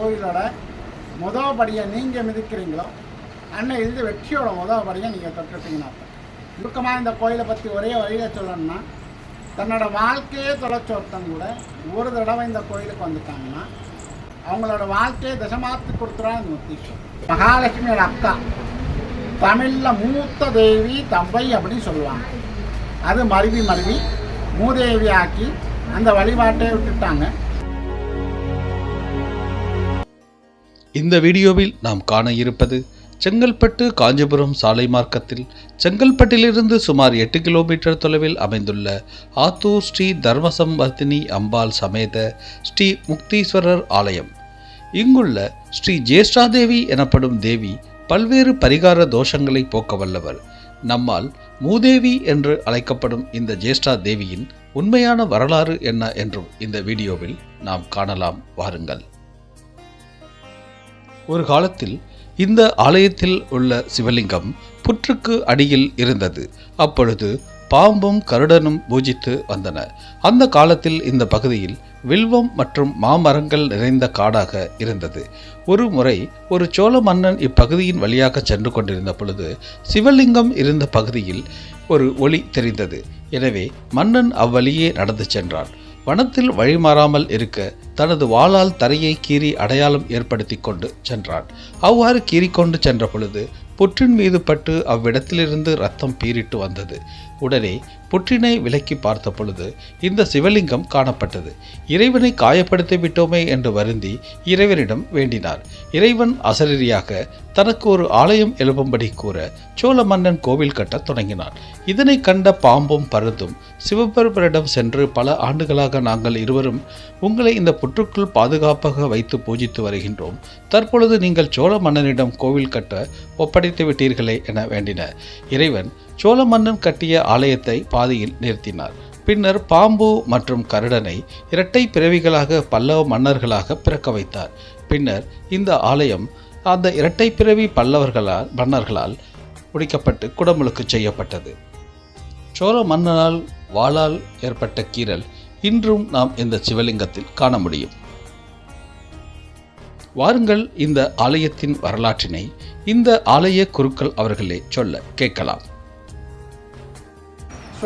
கோயிலோட முதல் படியை நீங்கள் மிதிக்கிறீங்களோ அன்னையிலிருந்து வெற்றியோட முதல் படியை நீங்கள் தொட்டுட்டீங்கன்னா சுருக்கமாக இந்த கோயிலை பற்றி ஒரே வழியில் சொல்லணும்னா தன்னோட வாழ்க்கையே தொலைச்ச ஒருத்தன் கூட ஒரு தடவை இந்த கோயிலுக்கு வந்துட்டாங்கன்னா அவங்களோட வாழ்க்கையை தசமாத்து கொடுத்துறா இந்த உத்தீஷம் மகாலட்சுமியோட அக்கா தமிழில் மூத்த தேவி தம்பை அப்படின்னு சொல்லுவாங்க. அது மருவி மருவி மூதேவி ஆக்கி அந்த வழிபாட்டை விட்டுட்டாங்க. இந்த வீடியோவில் நாம் காண இருப்பது செங்கல்பட்டு காஞ்சிபுரம் சாலை மார்க்கத்தில் செங்கல்பட்டிலிருந்து சுமார் எட்டு கிலோமீட்டர் தொலைவில் அமைந்துள்ள ஆத்தூர் ஸ்ரீ தர்மசம்பர்த்தினி அம்பாள் சமேத ஸ்ரீ முக்தீஸ்வரர் ஆலயம். இங்குள்ள ஸ்ரீ ஜேஷ்டாதேவி எனப்படும் தேவி பல்வேறு பரிகார தோஷங்களை போக்க வல்லவர் நம்மால் மூதேவி என்று அழைக்கப்படும் இந்த ஜேஷ்டா தேவியின் உண்மையான வரலாறு என்ன என்றும் இந்த வீடியோவில் நாம் காணலாம். வாருங்கள். ஒரு காலத்தில் இந்த ஆலயத்தில் உள்ள சிவலிங்கம் புற்றுக்கு அடியில் இருந்தது. அப்பொழுது பாம்பும் கருடனும் பூஜித்து வந்தன. அந்த காலத்தில் இந்த பகுதியில் வில்வம் மற்றும் மாமரங்கள் நிறைந்த காடாக இருந்தது. ஒரு முறை ஒரு சோழ மன்னன் இப்பகுதியின் வழியாக சென்று கொண்டிருந்த பொழுது சிவலிங்கம் இருந்த பகுதியில் ஒரு ஒளி தெரிந்தது. எனவே மன்னன் அவ்வழியே நடந்து சென்றான். வனத்தில் வழிமாறாமல் இருக்க தனது வாளால் தரையை கீறி அடையாளம் ஏற்படுத்தி கொண்டு சென்றான். அவ்வாறு கீறிக்கொண்டு சென்ற பொழுது புற்றின் மீது பட்டு அவ்விடத்திலிருந்து ரத்தம் பீரிட்டு வந்தது. உடனே புற்றினை விலக்கி பார்த்த பொழுது இந்த சிவலிங்கம் காணப்பட்டது. இறைவனை காயப்படுத்தி விட்டோமே என்று வருந்தி இறைவனிடம் வேண்டினார். இறைவன் அசரீரியாக தனக்கு ஒரு ஆலயம் எழுப்பும்படி கூற சோழ மன்னன் கோவில் கட்டத் தொடங்கினான். இதனை கண்ட பாம்பும் பருந்தும் சிவபெருமரிடம் சென்று பல ஆண்டுகளாக நாங்கள் இருவரும் உங்களை இந்த புற்றுக்குள் பாதுகாப்பாக வைத்து பூஜித்து வருகின்றோம். தற்பொழுது நீங்கள் சோழ மன்னனிடம் கோவில் கட்ட ஒப்படைத்து விட்டீர்களே என வேண்டின. இறைவன் சோழ மன்னன் கட்டிய ஆலயத்தை பாதியில் நிறுத்தினார். பின்னர் பாம்பு மற்றும் கருடனை இரட்டை பிறவிகளாக பல்லவ மன்னர்களாக பிறக்க வைத்தார். பின்னர் இந்த ஆலயம் அந்த இரட்டை பிறவி பல்லவர்களால் மன்னர்களால் முடிக்கப்பட்டு குடமுழுக்கு செய்யப்பட்டது. சோழ மன்னனால் வாளால் ஏற்பட்ட கீறல் இன்றும் நாம் இந்த சிவலிங்கத்தில் காண முடியும். வாருங்கள் இந்த ஆலயத்தின் வரலாற்றினை இந்த ஆலய குருக்கள் அவர்களே சொல்ல கேட்கலாம்.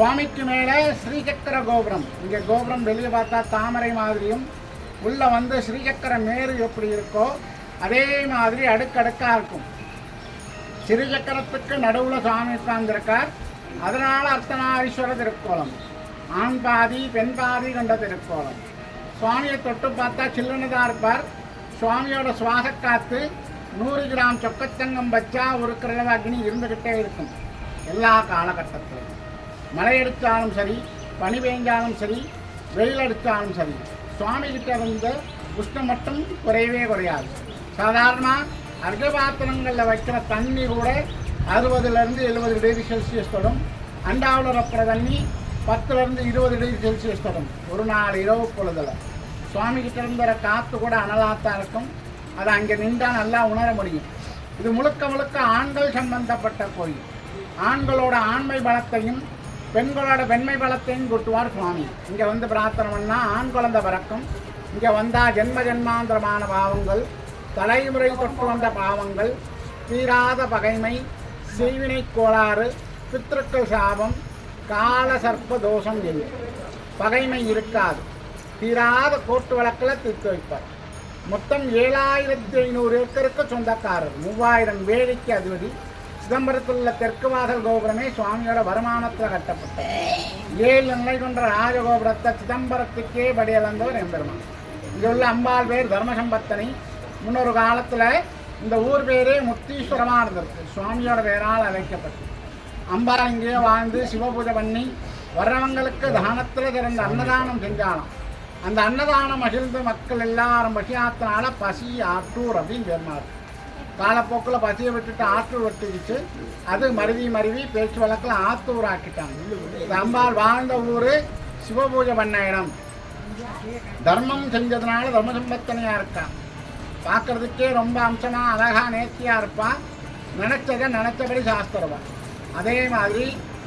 சுவாமிக்கு மேலே ஸ்ரீசக்கர கோபுரம். இங்கே கோபுரம் வெளியே பார்த்தா தாமரை மாதிரியும் உள்ளே வந்து ஸ்ரீசக்கர மேரு எப்படி இருக்கோ அதே மாதிரி அடுக்கடுக்காக இருக்கும். சிறுசக்கரத்துக்கு நடுவில் சுவாமி உட்கார்ந்துருக்கார். அதனால் அர்த்தநாரீஸ்வர திருக்கோலம். ஆண் பாதி பெண் பாதி கொண்ட திருக்கோலம். சுவாமியை தொட்டு பார்த்தா சில்லுனதாக இருப்பார். சுவாமியோட சுவாக காத்து நூறு கிராம் சொக்கத்தங்கம் வச்சா ஒரு கிரக அக்னி இருந்துக்கிட்டே இருக்கும். எல்லா காலகட்டத்திலும். மழை எடுத்தாலும் சரி பனி பெய்ஞ்சாலும் சரி வெயில் எடுத்தாலும் சரி சுவாமி கிட்ட வந்து உஷ்ணம் மட்டும் குறையவே குறையாது. சாதாரணமாக அர்க்கபாத்திரங்களில் வைக்கிற தண்ணி கூட அறுபதுலேருந்து எழுபது டிகிரி செல்சியஸ் தொடும். அண்டாவில் வைக்கிற தண்ணி பத்துலேருந்து இருபது டிகிரி செல்சியஸ் தொடும். ஒரு நாள் இரவு பொழுதில். சுவாமிகிட்ட இருந்துற காற்று கூட அனலாத்தான் இருக்கும். அதை அங்கே நின்றால் நல்லா உணர முடியும். இது முழுக்க முழுக்க ஆண்கள் சம்பந்தப்பட்ட கோயில். ஆண்களோட ஆண்மை பலத்தையும் பெண்களோட பெண்மை பலத்தையும் கொட்டுவார் சுவாமி. இங்கே வந்து பிரார்த்தனை பண்ணால் ஆண் குழந்தை பிறக்கும். இங்கே வந்தால் ஜென்ம ஜென்மாந்திரமான பாவங்கள் தலைமுறை தொட்டு வந்த பாவங்கள் தீராத பகைமை செய்வினை கோளாறு பித்திருக்கள் சாபம் கால சர்ப்ப தோஷம் இல்லை. பகைமை இருக்காது. தீராத கோட்டு வழக்கில் தீர்த்து வைப்பார். மொத்தம் ஏழாயிரத்தி ஐநூறு ஏக்கருக்கு சொந்தக்காரர். மூவாயிரம் வேலைக்கு அதிபதி. சிதம்பரத்தில் உள்ள தெற்கு வாசல் கோபுரமே சுவாமியோட வருமானத்தில் கட்டப்பட்டது. ஏழு நிலை கொண்ட ராஜகோபுரத்தை சிதம்பரத்துக்கே படியளந்தவர் எம்பெருமான். இங்கே உள்ள அம்பாள் பேர் தர்மசம்பத்தனை. முன்னொரு காலத்தில் இந்த ஊர் பேரே முத்தீஸ்வரமாக இருந்திருக்கு. சுவாமியோட பேரால் அழைக்கப்பட்டது. அம்பாள் இங்கேயே வாழ்ந்து சிவபூஜை பண்ணி வர்றவங்களுக்கு தானத்தில் திறந்த அன்னதானம் செஞ்சாலும் அந்த அன்னதானம் மகிழ்ந்து மக்கள் எல்லாரும் பசியாத்தினால பசி ஆற்றூர் அப்படின்னு பேர்மாறு காலப்போக்கில் பசியை விட்டுட்டு ஆற்றூர் வெட்டிடுச்சு அது மருவி மருவி பேச்சு வழக்கில் ஆத்தூர் ஆக்கிட்டாங்க இந்த அம்பாள் வாழ்ந்த ஊர் சிவபூஜை பண்ண இடம். தர்மம் செஞ்சதுனால தர்மசம்பத்தனையாக இருக்கான் பார்க்கறதுக்கே ரொம்ப அம்சமாக அழகாக நேர்த்தியாக இருப்பான் நினச்சதை நினச்சபடி சாஸ்திரவா. அதே மாதிரி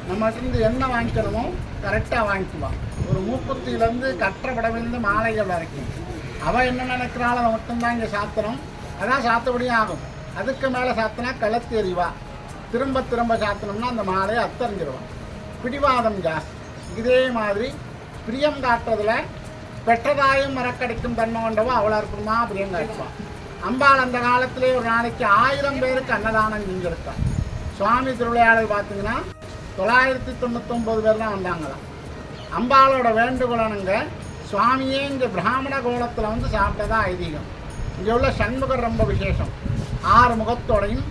நம்மகிட்ட என்ன வாங்கிக்கணுமோ கரெக்டாக வாங்கிக்குவான் ஒரு மூக்குத்தியிலேருந்து கற்ற படவிலிருந்து மாலைகள் வரைக்கும். அவள் என்ன நினைக்கிறாள் அதை மட்டும்தான் இங்கே சாத்திரம். அதான் சாத்தபடியும் ஆகும் அதுக்கு மேலே சாத்தினா களத்து எறிவா. திரும்ப திரும்ப சாத்தினோம்னா அந்த மாலையை அத்தறிஞ்சிருவான். பிடிவாதம் ஜாஸ்தி. இதே மாதிரி பிரியம் காட்டுறதுல பெற்றதாயும் மறக்கடிக்கும் தன்மை கொண்டவோ அவ்வளோ இருக்குமா? பிரியம் காட்டுவான் அம்பாள் அந்த காலத்திலே ஒரு நாளைக்கு ஆயிரம் பேருக்கு அன்னதானம் செஞ்சிருக்கான் சுவாமி திருவிளையாடல் பார்த்தீங்கன்னா தொள்ளாயிரத்தி தொண்ணூத்தொம்பது பேர் தான் வந்தாங்களாம். அம்பாளோட வேண்டுகோளனுங்க சுவாமியே இங்கே பிராமண கோலத்தில் வந்து சாப்பிட்டதா ஐதீகம். இங்கே உள்ள சண்முகர் ரொம்ப விசேஷம். ஆறு முகத்தோடையும்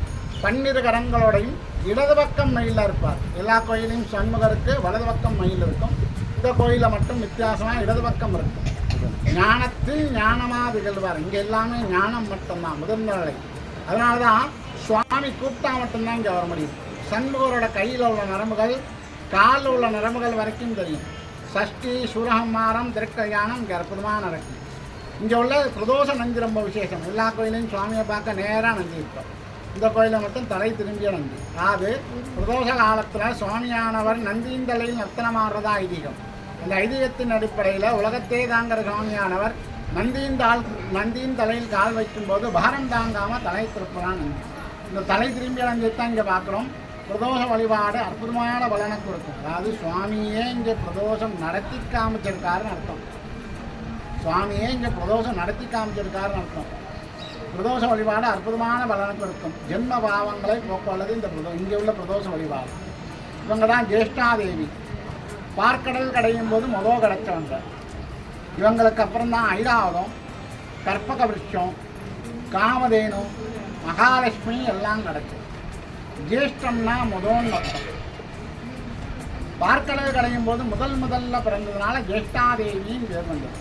பன்னிரு கரங்களோடையும் இடது பக்கம் மயிலில் இருப்பார். எல்லா கோயிலையும் சண்முகருக்கு வலது பக்கம் மயில் இருக்கும். இந்த கோயிலில் மட்டும் வித்தியாசமாக இடது பக்கம் இருக்கும். ஞானத்தில் ஞானமாக திகழ்வார். இங்கே எல்லாமே ஞானம் மட்டும்தான் முதிர்ந்த நிலை அதனால தான் சுவாமி கூப்பிட்டா மட்டும்தான் இங்கே வர முடியும். சண்முகரோட கையில் உள்ள நரம்புகள் காலில் உள்ள நரம்புகள் வரைக்கும் தெரியும். சஷ்டி சூரகம்மாரம் திருக்கல்யாணம் இங்கே அற்புதமாக நடக்கும். இங்கே உள்ள பிரதோஷ நந்தி ரொம்ப விசேஷம். எல்லா கோயிலையும் சுவாமியை பார்க்க நேராக நந்தி இருக்கும் இந்த கோயிலில் மட்டும் தலை திரும்பிய நந்தி. அதாவது பிரதோஷ காலத்தில் சுவாமியானவர் நந்தியின் தலையில் நர்த்தனமாடுறதா ஐதீகம். அந்த ஐதீகத்தின் அடிப்படையில் உலகத்தே தாங்கிற சுவாமியானவர் நந்தியின் தாள் நந்தியின் தலையில் கால் வைக்கும்போது பாரம் தாங்காமல் தலை திருப்புறான் நந்தி. இந்த தலை திரும்பிய நந்தியை தான் இங்கே பார்க்குறோம். பிரதோஷ வழிபாடு அற்புதமான பலனை கொடுக்கும். அதாவது சுவாமியே இங்கே பிரதோஷம் நடத்தி காமிச்சிருக்காருன்னு அர்த்தம். சுவாமியே இங்கே பிரதோஷம் நடத்தி காமிச்சிருக்காருன்னு அர்த்தம். பிரதோஷ வழிபாடு அற்புதமான பலனை கொடுக்கும் ஜென்ம பாவங்களை போக்குவல்லது இந்த பிரதோ இங்கே உள்ள பிரதோஷ வழிபாடு. இவங்க தான் ஜேஷ்டாதேவி. பார்க்கடல் கடையும் போது முதோ கிடச்சவங்க. இவங்களுக்கு அப்புறம் தான் ஐராவதம் கற்பக விருட்சம் காமதேனு மகாலட்சுமி எல்லாம் கிடக்கும் ஜேஷ்டம்னா முதோன்னு அர்த்தம். பார்க்கடல் கடையும் போது முதல் முதல்ல பிறந்ததுனால ஜேஷ்டாதேவின்னு பேர் வந்தது.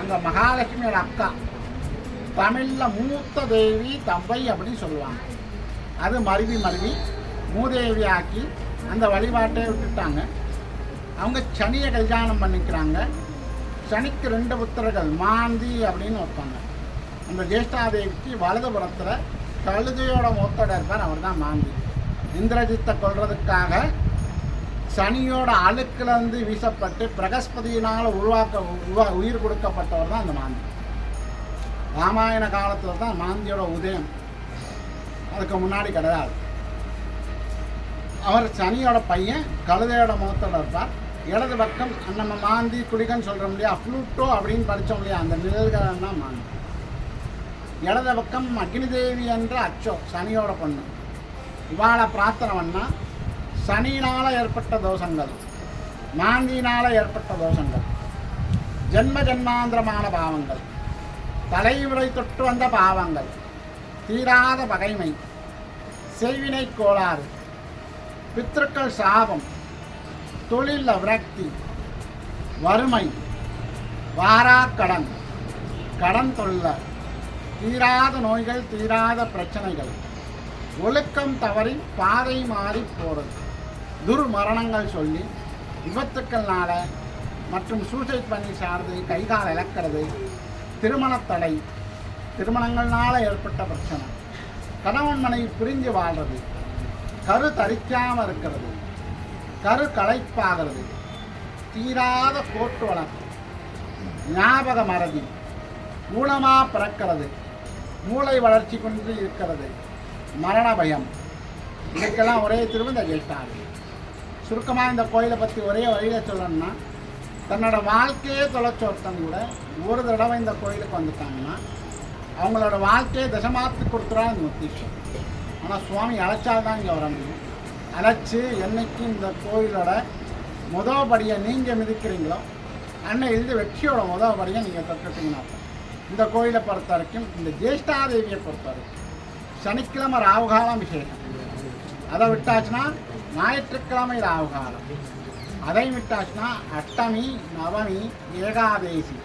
அந்த மகாலட்சுமியோட அக்கா. தமிழில் மூத்த தேவி தம்பை அப்படின்னு சொல்லுவாங்க. அது மருவி மருவி மூதேவி ஆக்கி அந்த வழிபாட்டை விட்டுட்டாங்க. அவங்க சனியை கல்யாணம் பண்ணிக்கிறாங்க. சனிக்கு ரெண்டு புத்திரர்கள் மாந்தி அப்படின்னு வைப்பாங்க. அந்த ஜேஷ்டாதேவிக்கு வலதுபுறத்தில் கழுதையோட மூத்தோட இருப்பார் அவர் தான் மாந்தி. இந்திரஜித்தை கொல்றதுக்காக சனியோட அழுக்கிலிருந்து வீசப்பட்டு பிரகஸ்பதியினால் உருவாக்க உருவா- உயிர் கொடுக்கப்பட்டவர் தான் அந்த மாந்தி. ராமாயண காலத்தில் தான் மாந்தியோட உதயம். அதுக்கு முன்னாடி கிடையாது. அவர் சனியோட பையன் கழுதையோட முகத்தோட இருப்பார். இடது பக்கம் நம்ம மாந்தி குடிகன்னு சொல்கிறோம் இல்லையா ஃப்ளூட்டோ அப்படின்னு படித்தோம் இல்லையா அந்த நிழல்கள் தான் மாந்தி. இடது பக்கம் அக்னி தேவி என்ற அச்சோ சனியோட பொண்ணு. இவாளை பிரார்த்தனை பண்ணால் சனியினால் ஏற்பட்ட தோஷங்கள் மாந்தியினால் ஏற்பட்ட தோஷங்கள் ஜென்ம ஜென்மாந்திரமான பாவங்கள் தலைமுறை தொட்டு வந்த பாவங்கள் தீராத பகைமை செய்வினை கோளாறு பித்திருக்கள் சாபம் தொழில் விரக்தி வறுமை வாராக்கடன் கடன் தொல்லை தீராத நோய்கள் தீராத பிரச்சனைகள் ஒழுக்கம் தவறி பாதை மாறி போகிறது துர்மரணங்கள் சொல்லி விபத்துக்கள்னால மற்றும் சூசைட் பண்ணி சார்ந்து கைகால் இழக்கிறது திருமணத்தடை திருமணங்கள்னால ஏற்பட்ட பிரச்சனை கணவன் மனைவி பிரிஞ்சு வாழ்றது கரு தரிக்காமல் இருக்கிறது கரு களைப்பாகிறது தீராத கோட்டு வழக்கு ஞாபக மறதி மூலமாக பிறக்கிறது மூளை வளர்ச்சி கொண்டு இருக்கிறது மரண பயம். இதுக்கெல்லாம் ஒரே திரும்ப இந்த சுருக்கமாக இந்த கோயிலை பற்றி ஒரே வழியில் சொல்லணும்னா தன்னோட வாழ்க்கையே தொலைச்ச ஒருத்தன் கூட ஒரு தடவை இந்த கோயிலுக்கு வந்துட்டாங்கன்னா அவங்களோட வாழ்க்கையை தசமாத்து கொடுத்துறா இந்த முத்தீஸ்வரன் ஆனால் சுவாமி அழைச்சால்தான் இங்கே வர முடியும். அழைச்சி என்னைக்கு இந்த கோயிலோட முதல் படியை நீங்கள் மிதிக்கிறீங்களோ அன்னையிலிருந்து வெற்றியோட முதல் படியை நீங்கள் தட்டுட்டீங்கன்னா இந்த கோயிலை பொறுத்த வரைக்கும் இந்த ஜேஷ்டாதேவியை பொறுத்த வரைக்கும் சனிக்கிழமை ராவுகாலம் விசேஷம் அதை விட்டாச்சுன்னா ஞாயிற்றுக்கிழமை ராகுகாலம் அதை விட்டாச்சுன்னா அஷ்டமி நவமி ஏகாதேசி.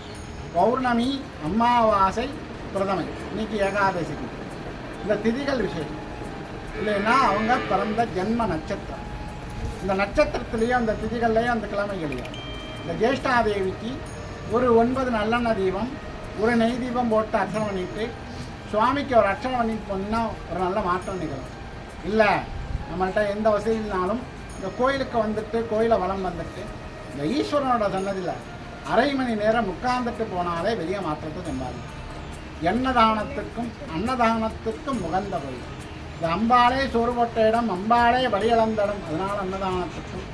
பௌர்ணமி அமாவாசை பிரதமை. இன்னைக்கு ஏகாதசிக்கு இந்த திதிகள் விசேஷம். இல்லைன்னா அவங்க பிறந்த ஜென்ம நட்சத்திரம். இந்த நட்சத்திரத்துலேயும் அந்த திதிகள்லேயும் அந்த கிழமைகளையும் இந்த ஜேஷ்டாதேவிக்கு ஒரு ஒன்பது நல்லெண்ண தீபம் ஒரு நெய் தீபம் போட்டு அர்ச்சனை பண்ணிட்டு சுவாமிக்கு ஒரு அர்ச்சனை பண்ணிட்டு போனீங்கன்னா ஒரு நல்ல மாற்றம் நிகழும். இல்லை நம்மள்கிட்ட எந்த வசதி இந்த கோயிலுக்கு வந்துட்டு கோயிலை வளம் வந்துட்டு இந்த ஈஸ்வரனோட சன்னதியில் அரை மணி நேரம் உட்கார்ந்துட்டு போனாலே வெளியே மாற்றத்தை செம்பாது எண்ணதானத்துக்கும் அன்னதானத்துக்கும் உகந்த கோயில். இந்த அம்பாளே சோறு போட்ட இடம் அம்பாளே வழியளந்த இடம். அதனால் அன்னதானத்துக்கும்.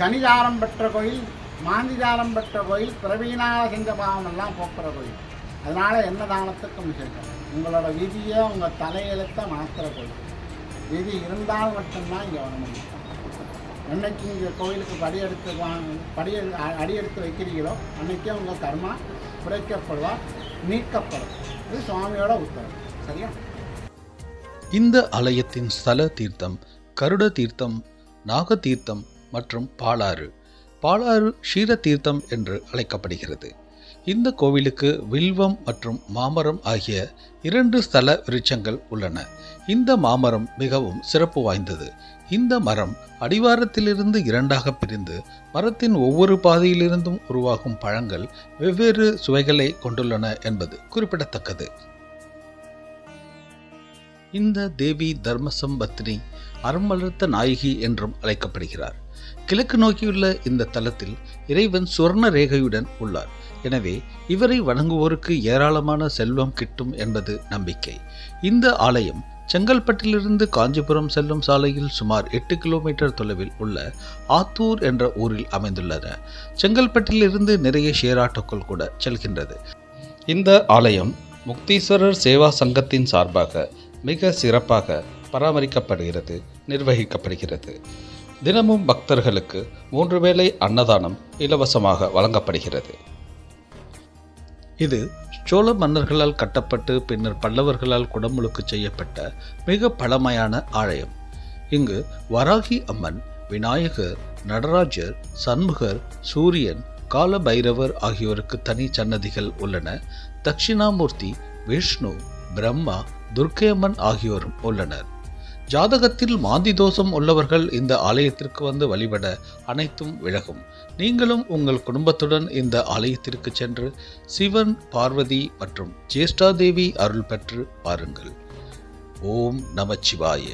சனிதாரம் பெற்ற கோயில் மாந்திதாரம் பெற்ற கோயில் பிறவியினால் செஞ்ச பாவம் எல்லாம் போக்குற கோயில். அதனால் என்ன தானத்துக்கும் விசேஷம். உங்களோட விதியை உங்கள் தலையெழுத்த மாத்திர கோயில். விதி இருந்தால் மட்டும்தான் இங்கே வர முடியும். என்னைக்கு இங்கே கோயிலுக்கு படி எடுத்து வாங்க படி அடியெடுத்து வைக்கிறீங்களோ அன்னைக்கே உங்கள் கர்மா குறைக்கப்படுவா நீக்கப்படும் இது சுவாமியோட உத்தரவு. சரியா? இந்த ஆலயத்தின் ஸ்தல தீர்த்தம் கருட தீர்த்தம் நாக தீர்த்தம் மற்றும் பாலாறு. பாலாறு ஷீர தீர்த்தம் என்று அழைக்கப்படுகிறது. இந்த கோவிலுக்கு வில்வம் மற்றும் மாமரம் ஆகிய இரண்டு ஸ்தல விருட்சங்கள் உள்ளன. இந்த மாமரம் மிகவும் சிறப்பு வாய்ந்தது. இந்த மரம் அடிவாரத்திலிருந்து இரண்டாக பிரிந்து மரத்தின் ஒவ்வொரு பாதையிலிருந்தும் உருவாகும் பழங்கள் வெவ்வேறு சுவைகளை கொண்டுள்ளன என்பது குறிப்பிடத்தக்கது. இந்த தேவி தர்மசம்பத்தினி அறமலர்த்த நாயகி என்றும் அழைக்கப்படுகிறார். கிழக்கு நோக்கியுள்ள இந்த தலத்தில் இறைவன் சுவர்ண ரேகையுடன் உள்ளார். எனவே இவரை வணங்குவோருக்கு ஏராளமான செல்வம் கிட்டும் என்பது நம்பிக்கை. இந்த ஆலயம் செங்கல்பட்டிலிருந்து காஞ்சிபுரம் செல்லும் சாலையில் சுமார் எட்டு கிலோமீட்டர் தொலைவில் உள்ள ஆத்தூர் என்ற ஊரில் அமைந்துள்ளன செங்கல்பட்டிலிருந்து நிறைய ஷேர் ஆட்டோக்கள் கூட செல்கின்றது. இந்த ஆலயம் முக்தீஸ்வரர் சேவா சங்கத்தின் சார்பாக மிக சிறப்பாக பராமரிக்கப்படுகிறது நிர்வகிக்கப்படுகிறது. தினமும் பக்தர்களுக்கு மூன்று வேளை அன்னதானம் இலவசமாக வழங்கப்படுகிறது. இது சோழ மன்னர்களால் கட்டப்பட்டு பின்னர் பல்லவர்களால் குடமுழுக்கு செய்யப்பட்ட மிக பழமையான ஆலயம். இங்கு வராகி அம்மன் விநாயகர் நடராஜர் சண்முகர் சூரியன் கால பைரவர் ஆகியோருக்கு தனி சன்னதிகள் உள்ளன. தட்சிணாமூர்த்தி விஷ்ணு பிரம்மா துர்க்கையம்மன் ஆகியோரும் உள்ளனர். ஜாதகத்தில் மாந்தி தோஷம் உள்ளவர்கள் இந்த ஆலயத்திற்கு வந்து வழிபட அனைத்தும் விலகும். நீங்களும் உங்கள் குடும்பத்துடன் இந்த ஆலயத்திற்கு சென்று சிவன் பார்வதி மற்றும் ஜேஷ்டாதேவி அருள் பெற்று பாருங்கள் ஓம் நமச்சிவாய.